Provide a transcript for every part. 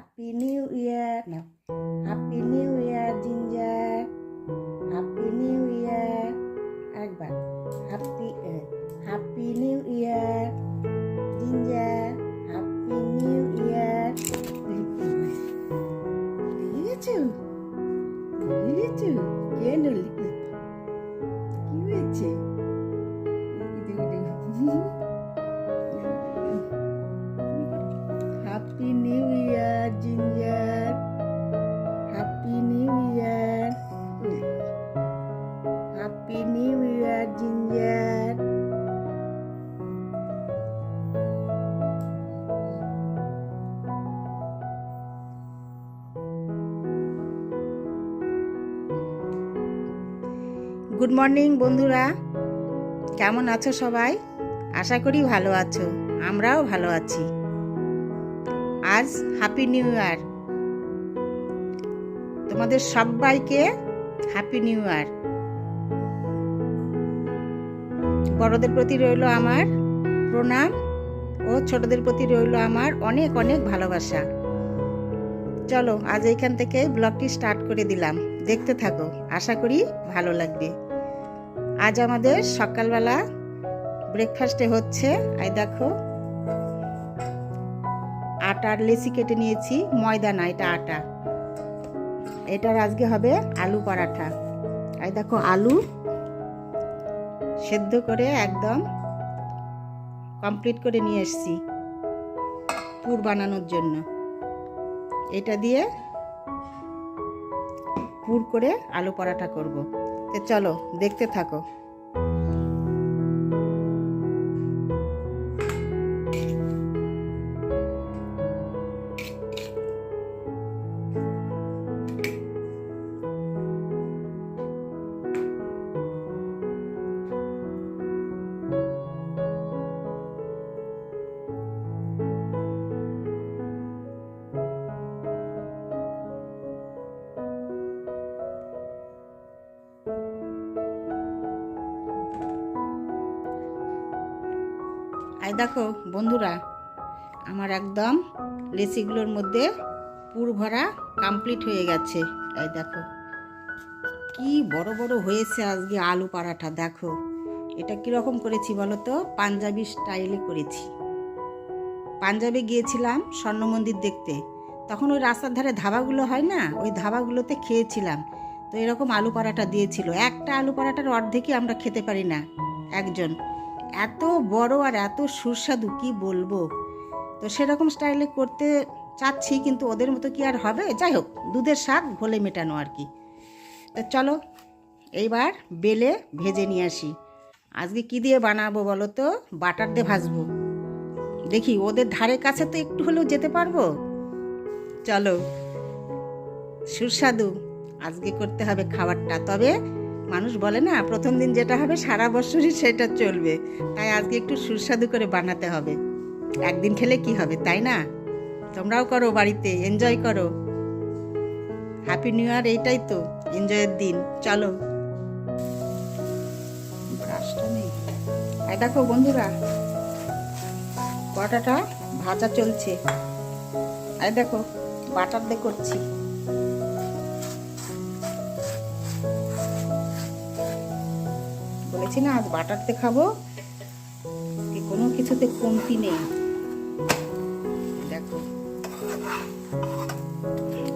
Happy new year না happy new year ginger happy new year একবার happy happy new year ginger happy new year লিখেছো লিখেছো কেন লিখলে কি গুড মর্নিং বন্ধুরা। কেমন আছো সবাই? আশা করি ভালো আছো। আমরাও ভালো আছি। আজ হ্যাপি নিউ ইয়ার তোমাদের সবাইকে হ্যাপি নিউ ইয়ার বড়দের প্রতি রইল আমার প্রণাম ও ছোটদের প্রতি রইল আমার অনেক অনেক ভালোবাসা। চলো, আজ এইখান থেকে ব্লগটি স্টার্ট করে দিলাম। দেখতে থাকো, আশা করি ভালো লাগবে। আজ আমাদের সকালবেলা ব্রেকফাস্টে হচ্ছে আই দেখো, আটার লেসি কেটে নিয়েছি, ময়দা না, এটা আটা। এটার আজকে হবে আলু পরাঠা। এই দেখো, আলু সেদ্ধ করে একদম কমপ্লিট করে নিয়ে এসছি, পুর বানানোর জন্য। এটা দিয়ে পুর করে আলু পরাঠা করব। তো চলো দেখতে থাকো। আই দেখো, বন্ধুরা, আমার একদম লেচিগুলোর মধ্যে পুর ভরা কমপ্লিট হয়ে গেছে। এই দেখো, কি বড় বড় হয়েছে আজকে আলু পরাঠা দেখো। এটা কীরকম করেছি বলো তো? পাঞ্জাবি স্টাইলে করেছি। পাঞ্জাবে গিয়েছিলাম স্বর্ণ মন্দির দেখতে। তখন ওই রাস্তার ধারে ধাবাগুলো হয় না, ওই ধাবাগুলোতে খেয়েছিলাম। তো এরকম আলু পরাঠা দিয়েছিল। একটা আলু পরাঠার অর্ধেকই আমরা খেতে পারি না, একজন। এত বড় আর এত সুস্বাদু, কি বলব? তো সেরকম স্টাইলে করতে চাচ্ছি, কিন্তু ওদের মতো কি আর হবে? যাই হোক, দুধের স্বাদ ঘোলে মেটানো আর কি। তো চলো, এইবার বেলে ভেজে নিয়ে আসি। আজকে কি দিয়ে বানাবো বলো তো? বাটার দিয়ে ভাজবো। দেখি, ওদের ধারে কাছে তো একটু হলেও যেতে পারব? চলো, সুস্বাদু। আজকে করতে হবে খাবারটা। তবে মানুষ বলে না, প্রথম দিন যেটা হবে সারা বছরই সেটা চলবে। তাই আজকে একটু সুস্বাদু করে বানাতে হবে। একদিন খেলে কি হবে, তাই না? তোমরাও করো বাড়িতে এনজয় করো। হ্যাপি নিউ ইয়ার এইটাই তো এনজয়ের দিন। চলো। নেই। এই দেখো বন্ধুরা পটাটা ভাজা চলছে। আর দেখো, বাটার দিয়ে করছি। বলেছি না, আজ বাটারতে খাব। কোনো কিছুতে কমতি নেই। দেখো।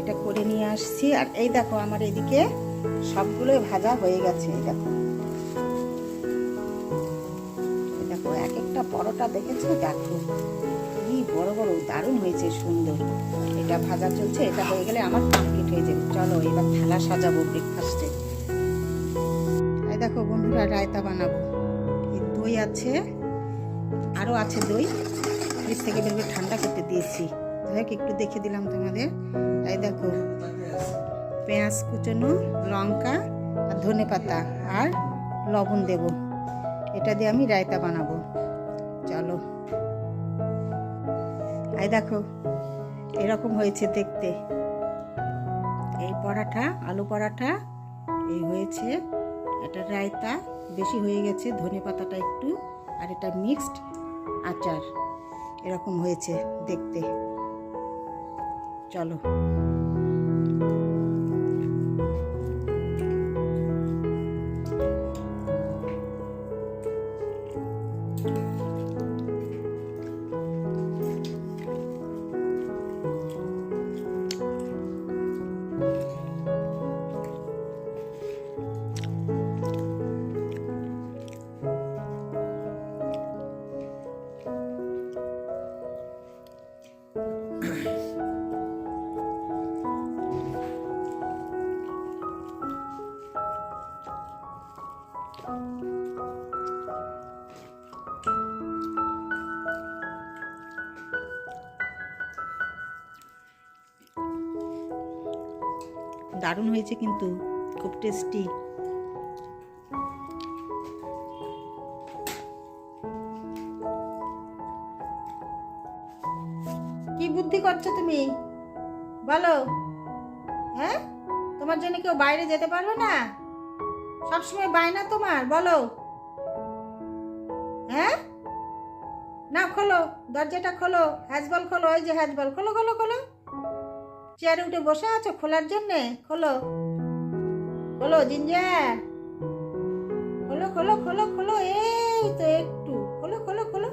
এটা করে নিয়ে আসছি। আর এই দেখো, আমার এদিকে সবগুলোই ভাজা হয়ে গেছে দেখো। দেখো, এক একটা পরোটা দেখেছ? দেখো, কি বড় বড়, দারুণ হয়েছে, সুন্দর। এটা ভাজা চলছে, এটা হয়ে গেলে আমার কমপ্লিট হয়ে যাবে। চলো, এবার থালা সাজাবো ব্রেকফাস্টে দেখো বন্ধুরা, রায়তা বানাবো। দই আছে আরও আছে দই। ফ্রিজ থেকে বের করে ঠান্ডা করতে দিয়েছি। দেখ একটু দেখে দিলাম তোমাদের। এই দেখো, পেঁয়াজ কুচনো, লঙ্কা আর ধনে পাতা আর লবণ দেব। এটা দিয়ে আমি রায়তা বানাবো। চলো। এই দেখো, এরকম হয়েছে দেখতে। এই পরাঠা, আলু পরাঠা, এই হয়েছে এটা রায়তা, বেশি হয়ে গেছে, ধনে পাতাটা একটু, আর এটা মিক্সড আচার। এরকম হয়েছে দেখতে। চলো। দারুণ হয়েছে কিন্তু, খুব টেস্টি কি বুদ্ধি করছ তুমি? বলো। হ্যাঁ? তোমার জন্য কেউ বাইরে যেতে পারবে না? সবসময় বায়না তোমার, বলো। হ্যাঁ? না, খোলো। দরজাটা খোলো। হ্যাজবল খোলো। ওই যে হ্যাজবল খোলো খোলো খোলো। চেয়ারে উঠে বসে আছো খোলার জন্যে? খোলো। খোলো, জিঞ্জার। খোলো খোলো খোলো খোলো, এই তো একটু। খোলো খোলো খোলো।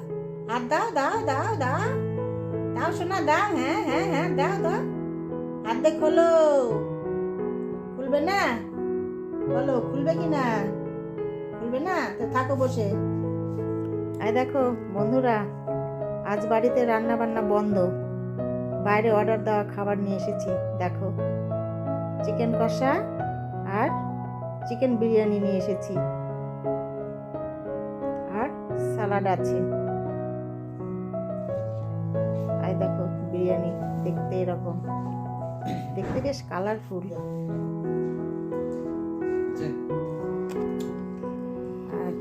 আর দাও দাও দাও দাও। দাও শোনা দাও হ্যাঁ হ্যাঁ হ্যাঁ দাও দাও। হাত দিয়ে খোলো। খুলবে না? বলো, খুলবে কি না? খুলবে না? তো থাকো বসে। আয় দেখো, বন্ধুরা, আজ বাড়িতে রান্না বান্না বন্ধ। বাইরে অর্ডার দেওয়া খাবার নিয়ে এসেছি দেখো। চিকেন কষা আর চিকেন বিরিয়ানি নিয়ে এসেছি। আর সালাড আছে। আই দেখো বিরিয়ানি দেখতে এরকম। দেখতে বেশ কালারফুল আর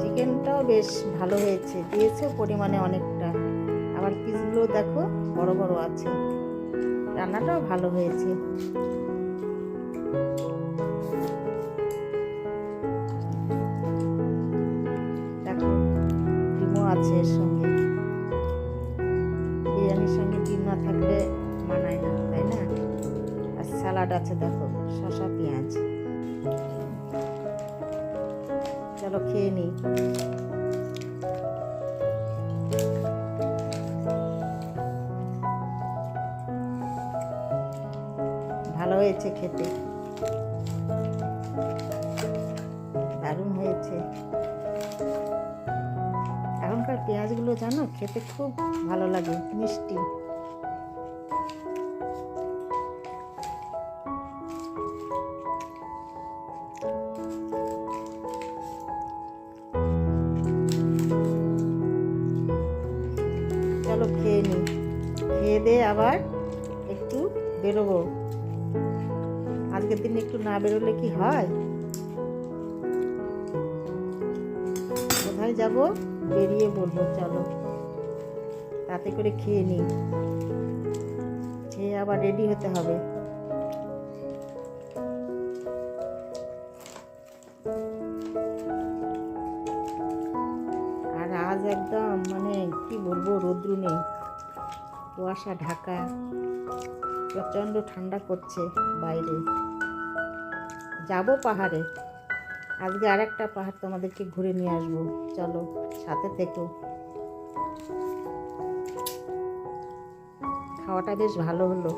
চিকেনটাও বেশ ভালো হয়েছে দিয়েছে পরিমাণে অনেকটা আবার পিসগুলো দেখো, বড় বড় আছে। রান্নাটাও ভালো হয়েছে। দেখো, ডিমও আছে এর সঙ্গে। বিরিয়ানির সঙ্গে ডিম না থাকলে মানায় না, তাই না? আর স্যালাড আছে, দেখো। ভালো হয়েছে খেতে। দারুণ হয়েছে। এখনকার পেঁয়াজগুলো জানো, খেতে খুব ভালো লাগে, মিষ্টি। চলো খেয়ে নিই। খেয়ে দিয়ে আবার একটু বেরোবো। আজকের দিনে একটু না বেরোলে কি হয়? কোথায় যাব? বেরিয়ে বলব, চলো। তাতে করে খেয়ে নিই। খেয়ে আবার রেডি হতে হবে। আর আজ একদম মানে কি বলব, রৌদ্র নেই। কুয়াশা, ঢাকা। প্রচণ্ড ঠান্ডা করছে বাইরে। যাব পাহাড়ে। আজকে আর একটা পাহাড় তোমাদেরকে ঘুরে নিয়ে আসব। চলো, সাথে থেকো। খাওয়াটা বেশ ভালো হলো।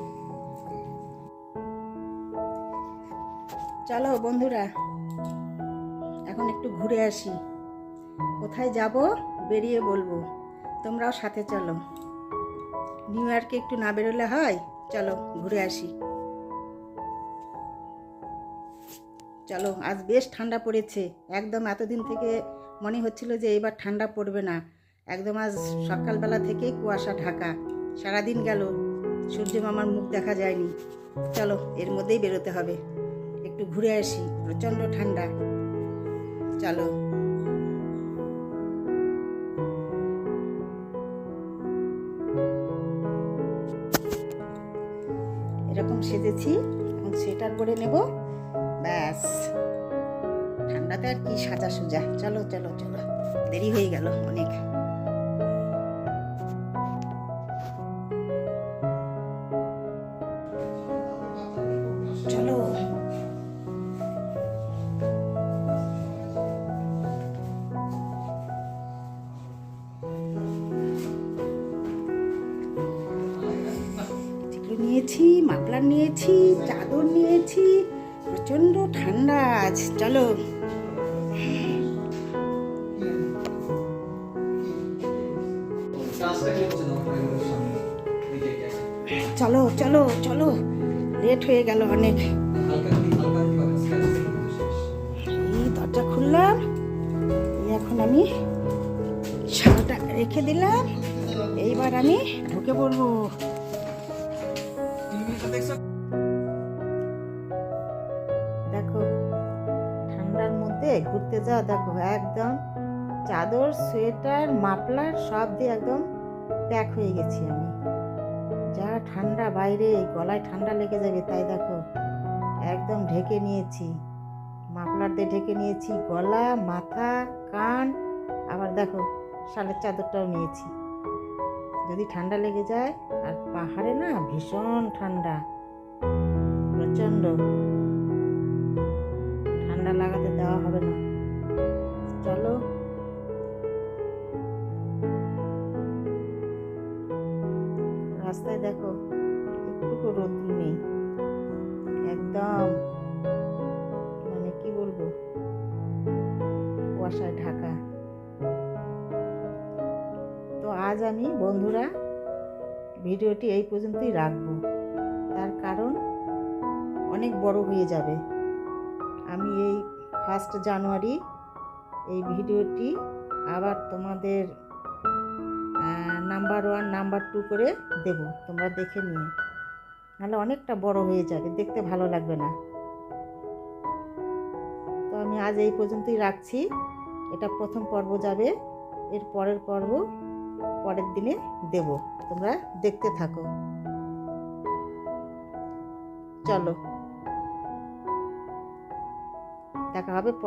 চলো বন্ধুরা, এখন একটু ঘুরে আসি। কোথায় যাব বেরিয়ে বলব। তোমরাও সাথে চলো। নিউ ইয়র্কে একটু না বেরোলে হয়? চলো ঘুরে আসি। চলো, আজ বেশ ঠান্ডা পড়েছে। একদম এতদিন থেকে মনে হচ্ছিল যে এবার ঠান্ডা পড়বে না। একদম আজ সকালবেলা থেকেই কুয়াশা ঢাকা। সারাদিন গেল সূর্য মামার মুখ দেখা যায়নি। চলো, এর মধ্যেই বেরোতে হবে। একটু ঘুরে আসি, প্রচণ্ড ঠান্ডা। চলো। এরকম সেজেছি এখন সেটার করে নেব। ব্যাস। ঠান্ডাতে আর কি সাজা সুজা। চলো চলো চলো। দেরি হয়ে গেল অনেক। চলো। মাফলার নিয়েছি, চাদর নিয়েছি প্রচণ্ড ঠান্ডা আজ, চলো। চলো চলো চলো। লেট হয়ে গেল অনেক। দরজা খুললাম এখন আমি শালটা রেখে দিলাম। এইবার আমি ঢুকে পড়ব। দেখো, ঠান্ডার মধ্যে ঘুরতে যাওয়া, দেখো, একদম চাদর, সোয়েটার, মাফলার সব দিয়ে একদম প্যাক হয়ে গেছি আমি। যা ঠান্ডা বাইরে, গলায় ঠান্ডা লেগে যাবে, তাই দেখো, একদম ঢেকে নিয়েছি। মাফলার দিয়ে ঢেকে নিয়েছি, গলা, মাথা, কান, আবার দেখো, শালের চাদরটাও নিয়েছি। যদি ঠান্ডা লেগে যায়, আর পাহাড়ে না ভীষণ ঠান্ডা, প্রচণ্ড। ঠান্ডা লাগাতে দেওয়া হবে না। চলো। রাস্তায় দেখো, একটুকু রোদ্রু নেই। একদম মানে কি বলব? আজ আমি বন্ধুরা, ভিডিওটি এই পর্যন্তই রাখব। তার কারণ অনেক বড় হয়ে যাবে। আমি এই ফার্স্ট জানুয়ারি এই ভিডিওটি আবার তোমাদের নাম্বার ওয়ান নাম্বার টু করে দেব, তোমরা দেখে নিয়ে। নাহলে অনেকটা বড় হয়ে যাবে, দেখতে ভালো লাগবে না। তো আমি আজ এই পর্যন্তই রাখছি। এটা প্রথম পর্ব যাবে, এর পরের পর্ব পরের দিনে দেব। তোমরা দেখতে থাকো। চলো। দেখা হবে পর।